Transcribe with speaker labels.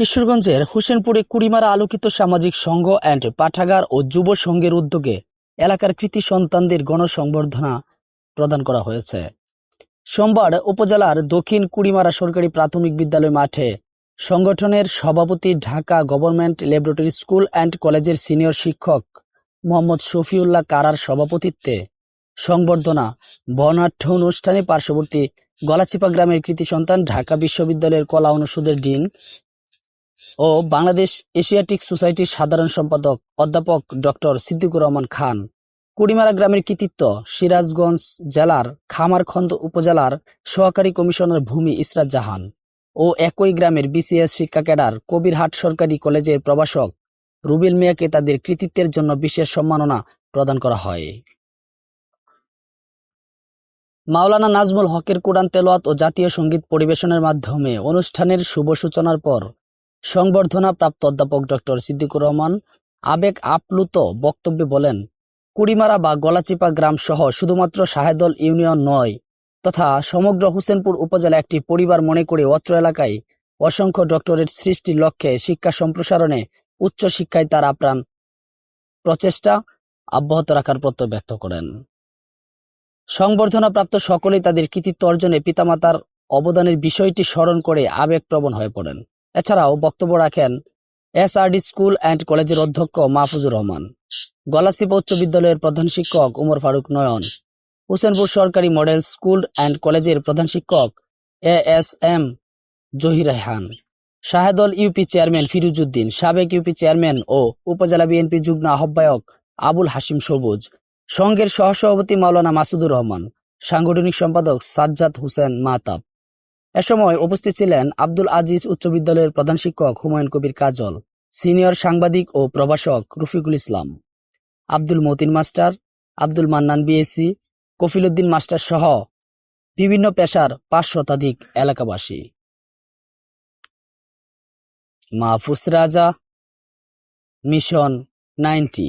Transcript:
Speaker 1: কিশোরগঞ্জের হোসেনপুরে কুড়িমারা আলোকিত সামাজিক সংঘ অ্যান্ড পাঠাগার ও যুব সংঘের উদ্যোগে এলাকার কৃতি সন্তানদের গণসংবর্ধনা প্রদান করা হয়েছে। সোমবার উপজেলার দক্ষিণ কুড়িমারা সরকারি প্রাথমিক বিদ্যালয় মাঠে সংগঠনের সভাপতি Dhaka government laboratory school and কলেজের সিনিয়র শিক্ষক মোহাম্মদ শফিউল্লাহ কারার সভাপতিত্বে সংবর্ধনা, বর্ণাঢ্য অনুষ্ঠানে পার্শ্ববর্তী গলাচিপা গ্রামের কৃতি সন্তান ঢাকা বিশ্ববিদ্যালয়ের কলা অনুষদের ডিন ও বাংলাদেশ এশিয়াটিক সোসাইটির সাধারণ সম্পাদক অধ্যাপক ডক্টর সিদ্দিকুর রহমান খান। কুড়িমারা গ্রামের কৃতিত্ব, সিরাজগঞ্জ জেলার খামারখন্দ উপজেলার সহকারী কমিশনার ভূমি ইসরাত জাহান ও একই গ্রামের বিসিএস শিক্ষা ক্যাডার কবিরহাট সরকারি কলেজের প্রভাষক রুবেল মিয়াকে তাদের কৃতিত্বের জন্য বিশেষ সম্মাননা প্রদান করা হয়। মাওলানা নাজমুল হকের কোরআন তেলোয়াত ও জাতীয় সংগীত পরিবেশনের মাধ্যমে অনুষ্ঠানের শুভ সূচনার পর সংবর্ধনা প্রাপ্ত অধ্যাপক ডক্টর সিদ্দিকুর রহমান আবেগ আপ্লুত বক্তব্যে বলেন, কুড়িমারা বা গলাচিপা গ্রাম সহ শুধুমাত্র শাহেদল ইউনিয়ন নয়, তথা সমগ্র হোসেনপুর উপজেলা একটি পরিবার মনে করে অত্র এলাকায় অসংখ্য ডক্টরেট সৃষ্টির লক্ষ্যে শিক্ষা সম্প্রসারণে উচ্চ শিক্ষায় তার আপ্রাণ প্রচেষ্টা অব্যাহত রাখার প্রত্যয় ব্যক্ত করেন। সংবর্ধনাপ্রাপ্ত সকলেই তাদের কৃতিত্ব অর্জনে পিতামাতার অবদানের বিষয়টি স্মরণ করে আবেগপ্রবণ হয়ে পড়েন। এছাড়াও বক্তব্য রাখেন এসআরডি স্কুল অ্যান্ড কলেজের অধ্যক্ষ মাহফুজুর রহমান গলাচিপা উচ্চ বিদ্যালয়ের প্রধান শিক্ষক উমর ফারুক নয়ন, হোসেনপুর সরকারি মডেল স্কুল অ্যান্ড কলেজের প্রধান শিক্ষক A S M Zahir Rehan, Shahedal UP chairman Firuzuddin, সাবেক ইউপি চেয়ারম্যান ও উপজেলা বিএনপি যুগ্ম আহ্বায়ক আবুল হাসিম সবুজ, সংঘের সহসভাপতি মাওলানা মাসুদুর রহমান, সাংগঠনিক সম্পাদক সাজ্জাদ হোসেন মাহতাব এ সময় উপস্থিত ছিলেন আব্দুল আজিজ উচ্চ বিদ্যালয়ের প্রধান শিক্ষক হুমায়ুন কবির কাজল, সিনিয়র সাংবাদিক ও প্রভাষক Rafiqul Islam, Abdul Matin master, Abdul Mannan BSc Kafiluddin master সহ বিভিন্ন পেশার পাঁচ শতাধিক এলাকাবাসী। মাহফুজ রাজা, মিশন নাইনটি।